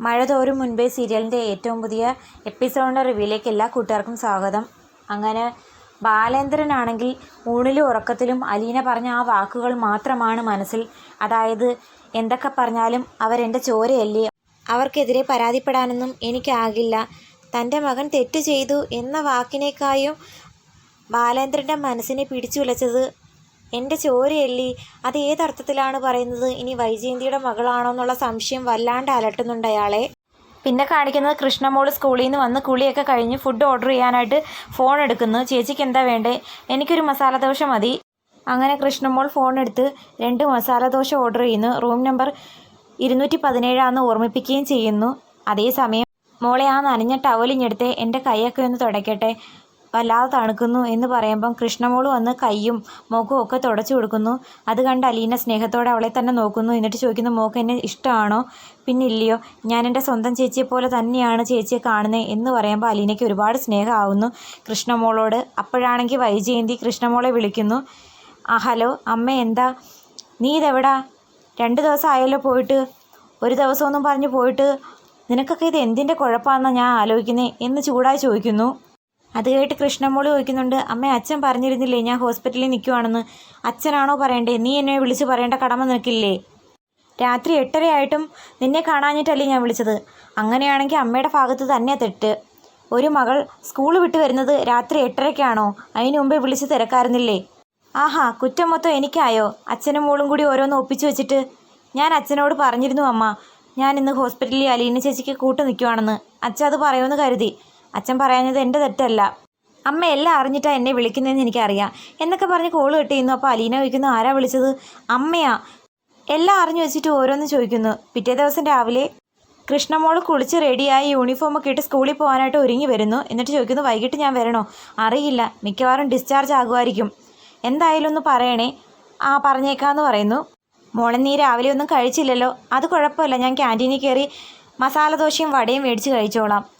മഴ തോരും മുൻപേ സീരിയലിന്റെ ഏറ്റവും പുതിയ എപ്പിസോഡിന്റെ റിവ്യൂയിലേക്ക് എല്ലാ കൂട്ടുകാർക്കും സ്വാഗതം. അങ്ങനെ ബാലേന്ദ്രനാണെങ്കിൽ ഊണിലും ഉറക്കത്തിലും അലീന പറഞ്ഞ ആ വാക്കുകൾ മാത്രമാണ് മനസ്സിൽ. അതായത് എന്തൊക്കെ പറഞ്ഞാലും അവരെന്റെ ചോരയല്ലേ? അവർക്കെതിരെ പരാതിപ്പെടാനൊന്നും എനിക്കാകില്ല. തന്റെ മകൻ തെറ്റ് ചെയ്തു എന്ന വാക്കിനേക്കായും ബാലേന്ദ്രന്റെ മനസ്സിനെ പിടിച്ചുലച്ചത് എന്റെ ചോരയല്ലി അത് ഏതർത്ഥത്തിലാണ് പറയുന്നത്? ഇനി വൈജയന്തിയുടെ മകളാണോ എന്നുള്ള സംശയം വല്ലാണ്ട് അലട്ടുന്നുണ്ട് അയാളെ. പിന്നെ കാണിക്കുന്നത് കൃഷ്ണമോൾ സ്കൂളിൽ നിന്ന് വന്ന് കുളിയൊക്കെ കഴിഞ്ഞ് ഫുഡ് ഓർഡർ ചെയ്യാനായിട്ട് ഫോൺ എടുക്കുന്നു. ചേച്ചിക്ക് എന്താ വേണ്ടേ? എനിക്കൊരു മസാല ദോശ മതി. അങ്ങനെ കൃഷ്ണമോൾ ഫോൺ എടുത്ത് രണ്ട് മസാല ദോശ ഓർഡർ ചെയ്യുന്നു. റൂം നമ്പർ ഇരുന്നൂറ്റി പതിനേഴാന്ന് ഓർമ്മിപ്പിക്കുകയും ചെയ്യുന്നു. അതേസമയം മോളെ ആ നനഞ്ഞ ടവലിഞ്ഞെടുത്ത് എന്റെ കൈയൊക്കെ ഒന്ന് തുടയ്ക്കട്ടെ. വല്ലാതെ തണുക്കുന്നു എന്ന് പറയുമ്പം കൃഷ്ണമോൾ വന്ന് കൈയും മുഖവും ഒക്കെ തുടച്ചു കൊടുക്കുന്നു. അത് കണ്ട് അലീന സ്നേഹത്തോടെ അവളെ തന്നെ നോക്കുന്നു. എന്നിട്ട് ചോദിക്കുന്നു മോക്ക് എന്നെ ഇഷ്ടമാണോ? പിന്നെ ഇല്ലയോ. ഞാൻ എന്റെ സ്വന്തം ചേച്ചിയെ പോലെ തന്നെയാണ് ചേച്ചിയെ കാണുന്നത് എന്ന് പറയുമ്പോൾ അലീനയ്ക്ക് ഒരുപാട് സ്നേഹമാവുന്നു കൃഷ്ണമോളോട്. അപ്പോഴാണെങ്കിൽ വൈജയന്തി കൃഷ്ണമോളെ വിളിക്കുന്നു. ആ ഹലോ അമ്മ എന്താ? നീ ഇതെവിടാ? രണ്ട് ദിവസം ആയല്ലോ പോയിട്ട്. ഒരു ദിവസമൊന്നും പറഞ്ഞ് പോയിട്ട്. നിനക്കൊക്കെ ഇത് എന്തിന്റെ കുഴപ്പമാണെന്നാണ് ഞാൻ ആലോചിക്കുന്നത് എന്ന് ചൂടായി ചോദിക്കുന്നു. അത് കേട്ട് കൃഷ്ണമോളി ചോദിക്കുന്നുണ്ട് അമ്മ അച്ഛൻ പറഞ്ഞിരുന്നില്ലേ ഞാൻ ഹോസ്പിറ്റലിൽ നിൽക്കുവാണെന്ന് അച്ഛനാണോ പറയണ്ടേ? നീ എന്നെ വിളിച്ച് പറയേണ്ട കടമ നിനക്കില്ലേ? രാത്രി എട്ടരയായിട്ടും നിന്നെ കാണാഞ്ഞിട്ടല്ലേ ഞാൻ വിളിച്ചത്. അങ്ങനെയാണെങ്കിൽ അമ്മയുടെ ഭാഗത്ത് തന്നെ തെറ്റ്. ഒരു മകൾ സ്കൂൾ വിട്ട് വരുന്നത് രാത്രി എട്ടരയ്ക്കാണോ? അതിനു മുമ്പേ വിളിച്ച് തിരക്കാറുന്നില്ലേ ആഹാ കുറ്റം മൊത്തം എനിക്കായോ? അച്ഛനും മോളും കൂടി ഓരോന്ന് ഒപ്പിച്ചു വെച്ചിട്ട് ഞാൻ അച്ഛനോട് പറഞ്ഞിരുന്നു അമ്മ ഞാൻ ഇന്ന് ഹോസ്പിറ്റലിൽ അലീന ചേച്ചിക്ക് കൂട്ട് നിൽക്കുവാണെന്ന് അച്ഛൻ അത് പറയുമെന്ന് കരുതി. അച്ഛൻ പറയാഞ്ഞത് എന്റെ തെറ്റല്ല. അമ്മ എല്ലാം അറിഞ്ഞിട്ടാണ് എന്നെ വിളിക്കുന്നതെന്ന് എനിക്കറിയാം. എന്നൊക്കെ പറഞ്ഞ് കോൾ കിട്ടിയിരുന്നു. അപ്പോൾ അലീന ചോദിക്കുന്നു ആരാ വിളിച്ചത്? അമ്മയാ. എല്ലാം അറിഞ്ഞു വെച്ചിട്ട് ഓരോന്ന് ചോദിക്കുന്നു. പിറ്റേ ദിവസം രാവിലെ കൃഷ്ണമോൾ കുളിച്ച് റെഡിയായി യൂണിഫോം ഒക്കെ ഇട്ട് സ്കൂളിൽ പോകാനായിട്ട് ഒരുങ്ങി വരുന്നു. എന്നിട്ട് ചോദിക്കുന്നു വൈകിട്ട് ഞാൻ വരണോ? അറിയില്ല. മിക്കവാറും ഡിസ്ചാർജ് ആകുമായിരിക്കും. എന്തായാലും ഒന്ന് പറയണേ. ആ പറഞ്ഞേക്കാന്ന് പറയുന്നു. മോളെ നീ രാവിലെ ഒന്നും കഴിച്ചില്ലല്ലോ. അത് കുഴപ്പമില്ല. ഞാൻ ക്യാന്റീനിൽ കയറി മസാല ദോശയും വടയും മേടിച്ച് കഴിച്ചോളാം.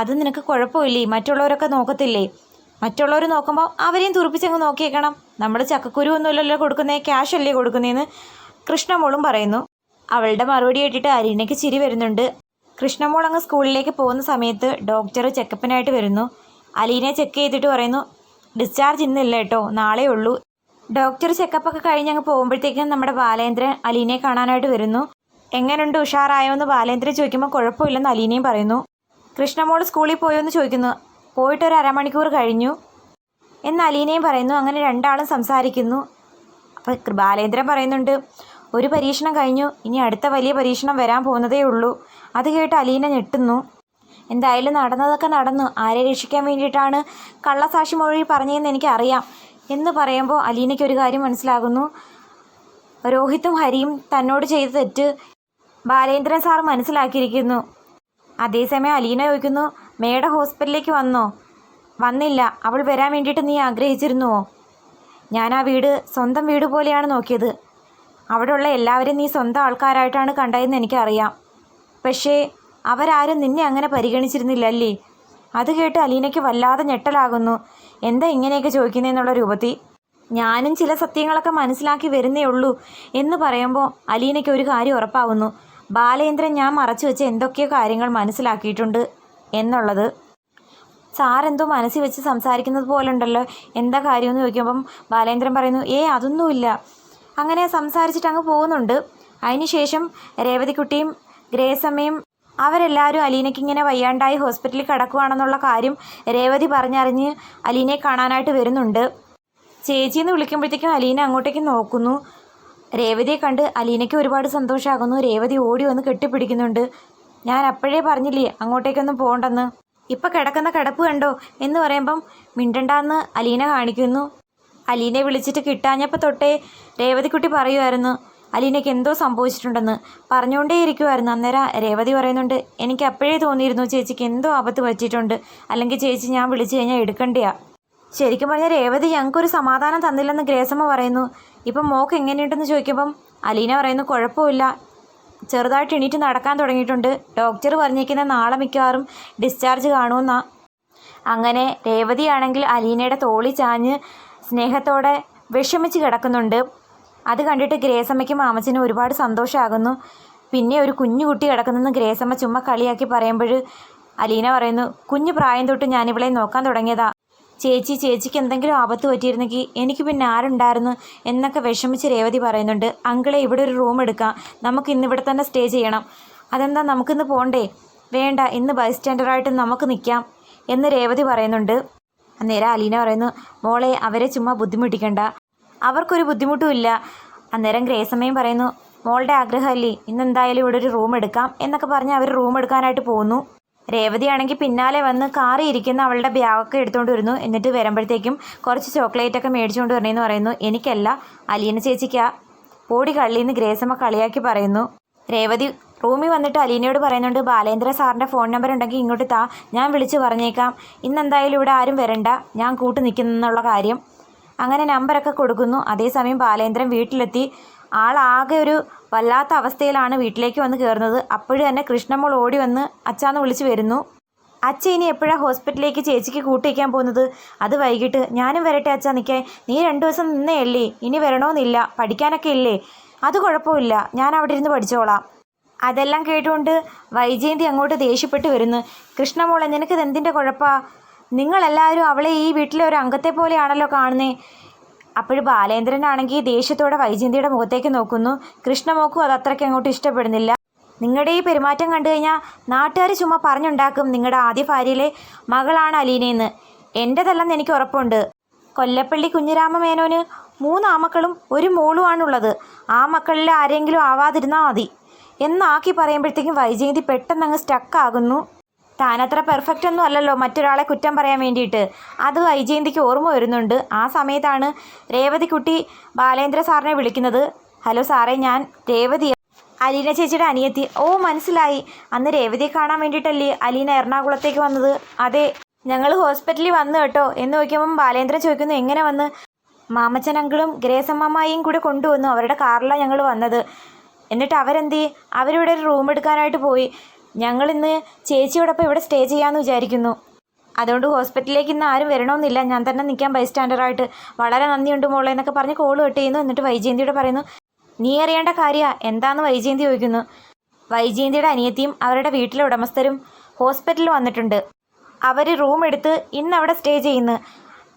അത് നിനക്ക് കുഴപ്പമില്ലേ? മറ്റുള്ളവരൊക്കെ നോക്കത്തില്ലേ? മറ്റുള്ളവർ നോക്കുമ്പോൾ അവരെയും തുറപ്പിച്ചങ്ങ് നോക്കിയേക്കണം. നമ്മൾ ചക്കക്കുരു ഒന്നുമില്ലല്ലോ കൊടുക്കുന്നേ ക്യാഷ് അല്ലേ കൊടുക്കുന്നതെന്ന് കൃഷ്ണമോളും പറയുന്നു. അവളുടെ മറുപടി കേട്ടിട്ട് അരീനയ്ക്ക് ചിരി വരുന്നുണ്ട്. കൃഷ്ണമോൾ അങ്ങ് സ്കൂളിലേക്ക് പോകുന്ന സമയത്ത് ഡോക്ടർ ചെക്കപ്പിനായിട്ട് വരുന്നു. അലീനെ ചെക്ക് ചെയ്തിട്ട് പറയുന്നു ഡിസ്ചാർജ് ഇന്നില്ല കേട്ടോ നാളെ ഉള്ളൂ. ഡോക്ടർ ചെക്കപ്പൊക്കെ കഴിഞ്ഞ് അങ്ങ് പോകുമ്പോഴത്തേക്കും നമ്മുടെ ബാലേന്ദ്രൻ അലീനയെ കാണാനായിട്ട് വരുന്നു. എങ്ങനെയുണ്ട് ഉഷാറായോ? എന്ന് ബാലേന്ദ്രൻ ചോദിക്കുമ്പോൾ കുഴപ്പമില്ലെന്ന് അലീനയും പറയുന്നു. കൃഷ്ണമോൾ സ്കൂളിൽ പോയോ എന്ന് ചോദിക്കുന്നു. പോയിട്ട് ഒരു അരമണിക്കൂർ കഴിഞ്ഞു. എന്ന് അലീനയും പറയുന്നു. അങ്ങനെ രണ്ടാളും സംസാരിക്കുന്നു. അപ്പോൾ ബാലേന്ദ്രൻ പറയുന്നുണ്ട് ഒരു പരീക്ഷണം കഴിഞ്ഞു. ഇനി അടുത്ത വലിയ പരീക്ഷണം വരാൻ പോകുന്നതേ ഉള്ളൂ. അത് കേട്ട് അലീന ഞെട്ടുന്നു. എന്തായാലും നടന്നതൊക്കെ നടന്നു. ആരെ രക്ഷിക്കാൻ വേണ്ടിയിട്ടാണ് കള്ളസാക്ഷി മൊഴി പറഞ്ഞതെന്ന് എനിക്കറിയാം. എന്ന് പറയുമ്പോൾ അലീനയ്ക്ക് ഒരു കാര്യം മനസ്സിലാകുന്നു. രോഹിത്തും ഹരിയും തന്നോട് ചെയ്ത തെറ്റ് ബാലേന്ദ്രൻ സാർ മനസ്സിലാക്കിയിരിക്കുന്നു. അതേസമയം അലീന ചോദിക്കുന്നു മേഡ ഹോസ്പിറ്റലിലേക്ക് വന്നോ? വന്നില്ല. അവൾ വരാൻ വേണ്ടിയിട്ട് നീ ആഗ്രഹിച്ചിരുന്നുവോ? ഞാൻ ആ വീട് സ്വന്തം വീട് പോലെയാണ് നോക്കിയത്. അവിടെയുള്ള എല്ലാവരും നീ സ്വന്തം ആൾക്കാരായിട്ടാണ് കണ്ടതെന്ന് എനിക്കറിയാം. പക്ഷേ അവരാരും നിന്നെ അങ്ങനെ പരിഗണിച്ചിരുന്നില്ലല്ലേ? അത് കേട്ട് അലീനയ്ക്ക് വല്ലാതെ ഞെട്ടലാകുന്നു. എന്താ ഇങ്ങനെയൊക്കെ ചോദിക്കുന്നതെന്നുള്ള രൂപത്തിൽ? ഞാനും ചില സത്യങ്ങളൊക്കെ മനസ്സിലാക്കി വരുന്നേ ഉള്ളൂ എന്ന് പറയുമ്പോൾ അലീനയ്ക്ക് ഒരു കാര്യം ഉറപ്പാകുന്നു ബാലേന്ദ്രൻ ഞാൻ മറച്ചു വെച്ച് എന്തൊക്കെയോ കാര്യങ്ങൾ മനസ്സിലാക്കിയിട്ടുണ്ട് എന്നുള്ളത്. സാറെന്തോ മനസ്സിൽ വെച്ച് സംസാരിക്കുന്നത് പോലെ ഉണ്ടല്ലോ എന്താ കാര്യമെന്ന് ചോദിക്കുമ്പം ബാലേന്ദ്രൻ പറയുന്നു ഏ അതൊന്നുമില്ല. അങ്ങനെ സംസാരിച്ചിട്ട് അങ്ങ് പോകുന്നുണ്ട്. അതിനുശേഷം രേവതിക്കുട്ടിയും ഗ്രേസമ്മയും അവരെല്ലാവരും അലീനയ്ക്ക് ഇങ്ങനെ വയ്യാണ്ടായി ഹോസ്പിറ്റലിൽ കിടക്കുവാണെന്നുള്ള കാര്യം രേവതി പറഞ്ഞറിഞ്ഞ് അലീനയെ കാണാനായിട്ട് വരുന്നുണ്ട്. ചേച്ചിയെന്ന് വിളിക്കുമ്പോഴത്തേക്കും അലീന അങ്ങോട്ടേക്ക് നോക്കുന്നു. രേവതിയെ കണ്ട് അലീനയ്ക്ക് ഒരുപാട് സന്തോഷമാകുന്നു രേവതി ഓടി വന്ന് കെട്ടിപ്പിടിക്കുന്നുണ്ട്. ഞാൻ അപ്പോഴേ പറഞ്ഞില്ലേ അങ്ങോട്ടേക്കൊന്നും പോകണ്ടെന്ന്. ഇപ്പം കിടക്കുന്ന കിടപ്പ് കണ്ടോ എന്ന് പറയുമ്പം മിണ്ടണ്ടെന്ന് അലീന കാണിക്കുന്നു. അലീനെ വിളിച്ചിട്ട് കിട്ടാഞ്ഞപ്പോൾ തൊട്ടേ രേവതിക്കുട്ടി പറയുമായിരുന്നു അലീനയ്ക്ക് എന്തോ സംഭവിച്ചിട്ടുണ്ടെന്ന്. പറഞ്ഞുകൊണ്ടേ ഇരിക്കുമായിരുന്നു അന്നേരം രേവതി പറയുന്നുണ്ട് എനിക്ക് അപ്പോഴേ തോന്നിയിരുന്നു ചേച്ചിക്ക് എന്തോ ആപത്ത് പറ്റിയിട്ടുണ്ട്. അല്ലെങ്കിൽ ചേച്ചി ഞാൻ വിളിച്ചു കഴിഞ്ഞാൽ എടുക്കണ്ടയാ. ശരിക്കും പറഞ്ഞാൽ രേവതി ഞങ്ങൾക്കൊരു സമാധാനം തന്നില്ലെന്ന് ഗ്രേസമ്മ പറയുന്നു. ഇപ്പം മോക്ക് എങ്ങനെയുണ്ടെന്ന് ചോദിക്കുമ്പം അലീന പറയുന്നു കുഴപ്പമില്ല. ചെറുതായിട്ട് എണീറ്റ് നടക്കാൻ തുടങ്ങിയിട്ടുണ്ട്. ഡോക്ടർ പറഞ്ഞേക്കുന്ന നാളെ മിക്കവാറും ഡിസ്ചാർജ് കാണുമെന്നാ. അങ്ങനെ രേവതിയാണെങ്കിൽ അലീനയുടെ തോളി ചാഞ്ഞ് സ്നേഹത്തോടെ വിഷമിച്ച് കിടക്കുന്നുണ്ട്. അത് കണ്ടിട്ട് ഗ്രേസമ്മയ്ക്കും മാമച്ചനും ഒരുപാട് സന്തോഷമാകുന്നു. പിന്നെ ഒരു കുഞ്ഞു കുട്ടി കിടക്കുന്നെന്ന് ഗ്രേസമ്മ ചുമ്മാ കളിയാക്കി പറയുമ്പോൾ അലീന പറയുന്നു കുഞ്ഞു പ്രായം തൊട്ട് ഞാനിവളെ നോക്കാൻ തുടങ്ങിയതാ. ചേച്ചി ചേച്ചിക്ക് എന്തെങ്കിലും ആപത്ത് പറ്റിയിരുന്നെങ്കിൽ എനിക്ക് പിന്നെ ആരുണ്ടായിരുന്നു എന്നൊക്കെ വിഷമിച്ച് രേവതി പറയുന്നുണ്ട്. അങ്കിളെ ഇവിടെ ഒരു റൂം എടുക്കാം. നമുക്ക് ഇന്ന് ഇവിടെ തന്നെ സ്റ്റേ ചെയ്യണം. അതെന്താ നമുക്കിന്ന് പോണ്ടേ? വേണ്ട ഇന്ന് ബൈസ്റ്റാൻഡറായിട്ട് നമുക്ക് നിൽക്കാം എന്ന് രേവതി പറയുന്നുണ്ട്. അന്നേരം അലീന പറയുന്നു മോളെ അവരെ ചുമ്മാ ബുദ്ധിമുട്ടിക്കണ്ട. അവർക്കൊരു ബുദ്ധിമുട്ടും ഇല്ല. അന്നേരം ഗ്രേസമ്മയും പറയുന്നു മോളുടെ ആഗ്രഹമല്ലേ ഇന്ന് എന്തായാലും ഇവിടെ ഒരു റൂം എടുക്കാം എന്നൊക്കെ പറഞ്ഞ് അവർ റൂം എടുക്കാനായിട്ട് പോകുന്നു രേവതിയാണെങ്കിൽ പിന്നാലെ വന്ന് കാറി ഇരിക്കുന്ന അവളുടെ ബാഗൊക്കെ എടുത്തുകൊണ്ട് വരുന്നു. എന്നിട്ട് വരുമ്പോഴത്തേക്കും കുറച്ച് ചോക്ലേറ്റ് ഒക്കെ മേടിച്ചുകൊണ്ട് വരണമെന്ന് പറയുന്നു. എനിക്കല്ല അലീന ചേച്ചിക്കാ. പോടി കള്ളിന്ന് ഗ്രേസമ്മ കളിയാക്കി പറയുന്നു. രേവതി റൂമിൽ വന്നിട്ട് അലീനയോട് പറയുന്നുണ്ട് ബാലേന്ദ്ര സാറിന്റെ ഫോൺ നമ്പർ ഉണ്ടെങ്കിൽ ഇങ്ങോട്ട് താ. ഞാൻ വിളിച്ച് പറഞ്ഞേക്കാം. ഇന്നെന്തായാലും ഇവിടെ ആരും വരണ്ട. ഞാൻ കൂട്ട് നിൽക്കുന്നുള്ള കാര്യം. അങ്ങനെ നമ്പറൊക്കെ കൊടുക്കുന്നു. അതേസമയം ബാലേന്ദ്രൻ വീട്ടിലെത്തി. ആളാകെ ഒരു വല്ലാത്ത അവസ്ഥയിലാണ് വീട്ടിലേക്ക് വന്ന് കയറുന്നത് അപ്പോഴും തന്നെ കൃഷ്ണമോൾ ഓടി വന്ന് അച്ചാന്ന് വിളിച്ച് വരുന്നു. അച്ഛ ഇനി എപ്പോഴാണ് ഹോസ്പിറ്റലിലേക്ക് ചേച്ചിക്ക് കൂട്ടിക്കാൻ പോകുന്നത്? അത് വൈകിട്ട്. ഞാനും വരട്ടെ അച്ഛ നിൽക്കേ നീ രണ്ടു ദിവസം നിന്നേ അല്ലേ ഇനി വരണമെന്നില്ല. പഠിക്കാനൊക്കെ ഇല്ലേ? അത് കുഴപ്പമില്ല. ഞാൻ അവിടെ ഇരുന്ന് പഠിച്ചോളാം. അതെല്ലാം കേട്ടുകൊണ്ട് വൈജയന്തി അങ്ങോട്ട് ദേഷ്യപ്പെട്ട് വരുന്നു. കൃഷ്ണമോളെ നിനക്കിത് എന്തിന്റെ കുഴപ്പമാണ് നിങ്ങളെല്ലാവരും അവളെ ഈ വീട്ടിലെ ഒരു അംഗത്തെ പോലെയാണല്ലോ കാണുന്നേ. അപ്പോഴും ബാലേന്ദ്രനാണെങ്കിൽ ദേഷ്യത്തോടെ വൈജയന്തിയുടെ മുഖത്തേക്ക് നോക്കുന്നു. കൃഷ്ണമോക്കും അത് അത്രയ്ക്ക് അങ്ങോട്ട് ഇഷ്ടപ്പെടുന്നില്ല. നിങ്ങളുടെ ഈ പെരുമാറ്റം കണ്ടു കഴിഞ്ഞാൽ നാട്ടുകാർ ചുമ്മാ പറഞ്ഞുണ്ടാക്കും. നിങ്ങളുടെ ആദ്യ ഭാര്യയിലെ മകളാണ് അലീനയെന്ന് എന്റെതല്ലെന്ന് എനിക്ക് ഉറപ്പുണ്ട്. കൊല്ലപ്പള്ളി കുഞ്ഞിരാമ മേനോന് മൂന്ന് ആമക്കളും ഒരു മോളുമാണുള്ളത്. ആ മക്കളിൽ ആരെങ്കിലും ആവാതിരുന്നാൽ മതി. എന്നാക്കി പറയുമ്പോഴത്തേക്കും വൈജയന്തി പെട്ടെന്ന് അങ്ങ് സ്റ്റക്കാകുന്നു താനത്ര പെർഫെക്റ്റ് ഒന്നും അല്ലല്ലോ മറ്റൊരാളെ കുറ്റം പറയാൻ വേണ്ടിയിട്ട്. അത് വൈജയന്തിക്ക് ഓർമ്മ വരുന്നുണ്ട്. ആ സമയത്താണ് രേവതിക്കുട്ടി ബാലേന്ദ്ര സാറിനെ വിളിക്കുന്നത്. ഹലോ സാറേ ഞാൻ രേവതി അലീന ചേച്ചിയുടെ അനിയത്തി. ഓ മനസ്സിലായി. അന്ന് രേവതിയെ കാണാൻ വേണ്ടിയിട്ടല്ലേ അലീന എറണാകുളത്തേക്ക് വന്നത്? അതെ ഞങ്ങൾ ഹോസ്പിറ്റലിൽ വന്നു കേട്ടോ. എന്ന് നോക്കിയപ്പം ബാലേന്ദ്രൻ ചോദിക്കുന്നു എങ്ങനെ വന്ന്? മാമച്ചൻ അങ്കിളും ഗ്രേസമ്മമായും കൂടെ കൊണ്ടുവന്നു. അവരുടെ കാറിലാണ് ഞങ്ങൾ വന്നത്. എന്നിട്ട് അവരെന്ത്? അവരിവിടെ ഒരു റൂം എടുക്കാനായിട്ട് പോയി. ഞങ്ങളിന്ന് ചേച്ചിയോടൊപ്പം ഇവിടെ സ്റ്റേ ചെയ്യാമെന്ന് വിചാരിക്കുന്നു. അതുകൊണ്ട് ഹോസ്പിറ്റലിലേക്ക് ഇന്ന് ആരും വരണമെന്നില്ല. ഞാൻ തന്നെ നിൽക്കാൻ ബൈ സ്റ്റാൻഡറായിട്ട്. വളരെ നന്ദിയുണ്ട് മോളെ എന്നൊക്കെ പറഞ്ഞ് കോൾ കട്ട് ചെയ്യുന്നു എന്നിട്ട് വൈജയന്തിയോട് പറയുന്നു നീ അറിയേണ്ട കാര്യമാണ് എന്താന്ന് വൈജയന്തി ചോദിക്കുന്നു. വൈജയന്തിയുടെ അനിയത്തിയും അവരുടെ വീട്ടിലെ ഉടമസ്ഥരും ഹോസ്പിറ്റലിൽ വന്നിട്ടുണ്ട്. അവർ റൂം എടുത്ത് ഇന്ന് അവിടെ സ്റ്റേ ചെയ്യുന്നു.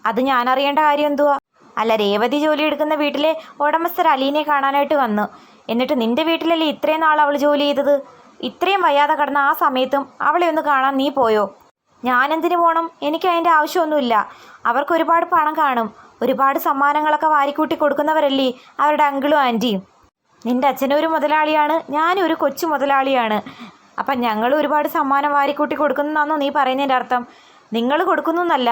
അത് ഞാൻ അറിയേണ്ട കാര്യം എന്തുവാ? അല്ല രേവതി ജോലി എടുക്കുന്ന വീട്ടിലെ ഉടമസ്ഥർ അലീനെ കാണാനായിട്ട് വന്നു. എന്നിട്ട് നിന്റെ വീട്ടിലല്ലേ ഇത്രയും നാൾ അവൾ ജോലി ചെയ്തത്? ഇത്രയും വയ്യാതെ കിടന്ന ആ സമയത്തും അവളെ ഒന്ന് കാണാൻ നീ പോയോ? ഞാനെന്തിനു പോകണം എനിക്ക് അതിന്റെ ആവശ്യമൊന്നുമില്ല. അവർക്ക് ഒരുപാട് പണം കാണും. ഒരുപാട് സമ്മാനങ്ങളൊക്കെ വാരിക്കൂട്ടി കൊടുക്കുന്നവരല്ലേ അവരുടെ അങ്കിളും ആന്റിയും നിന്റെ അച്ഛനും ഒരു മുതലാളിയാണ്. ഞാനും ഒരു കൊച്ചു മുതലാളിയാണ്. അപ്പം ഞങ്ങൾ ഒരുപാട് സമ്മാനം വാരിക്കൂട്ടി കൊടുക്കുന്നതാണോ നീ പറയുന്നതിന്റെ അർത്ഥം? നിങ്ങൾ കൊടുക്കുന്നൊന്നല്ല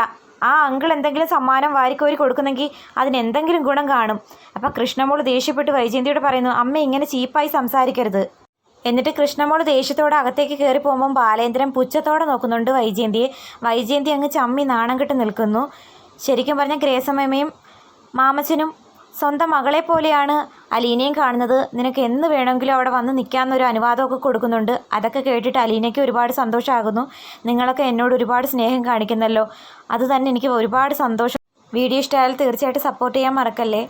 ആ അങ്കിൾ എന്തെങ്കിലും സമ്മാനം വാരിക്കോരി കൊടുക്കുന്നെങ്കിൽ അതിന് എന്തെങ്കിലും ഗുണം കാണും. അപ്പം കൃഷ്ണമോൾ ദേഷ്യപ്പെട്ട് വൈജയന്തിയോട് പറയുന്നു അമ്മ ഇങ്ങനെ ചീപ്പായി സംസാരിക്കരുത്. എന്നിട്ട് കൃഷ്ണമോൾ ദേഷ്യത്തോടെ അകത്തേക്ക് കയറി പോകുമ്പം ബാലേന്ദ്രൻ പുച്ഛത്തോടെ നോക്കുന്നുണ്ട് വൈജയന്തിയെ. വൈജയന്തി അങ്ങ് ചമ്മി നാണം കെട്ട് നിൽക്കുന്നു. ശരിക്കും പറഞ്ഞാൽ ഗ്രേസമ്മയും മാമച്ചനും സ്വന്തം മകളെ പോലെയാണ് അലീനയും കാണുന്നത്. നിനക്ക് എന്ന് വേണമെങ്കിലും അവിടെ വന്ന് നിൽക്കാമെന്നൊരു അനുവാദമൊക്കെ കൊടുക്കുന്നുണ്ട്. അതൊക്കെ കേട്ടിട്ട് അലീനയ്ക്ക് ഒരുപാട് സന്തോഷമാകുന്നു നിങ്ങളൊക്കെ എന്നോട് ഒരുപാട് സ്നേഹം കാണിക്കുന്നല്ലോ. അത് തന്നെ എനിക്ക് ഒരുപാട് സന്തോഷം. വീഡിയോ ഇഷ്ടമായാൽ തീർച്ചയായിട്ടും സപ്പോർട്ട് ചെയ്യാൻ മറക്കല്ലേ?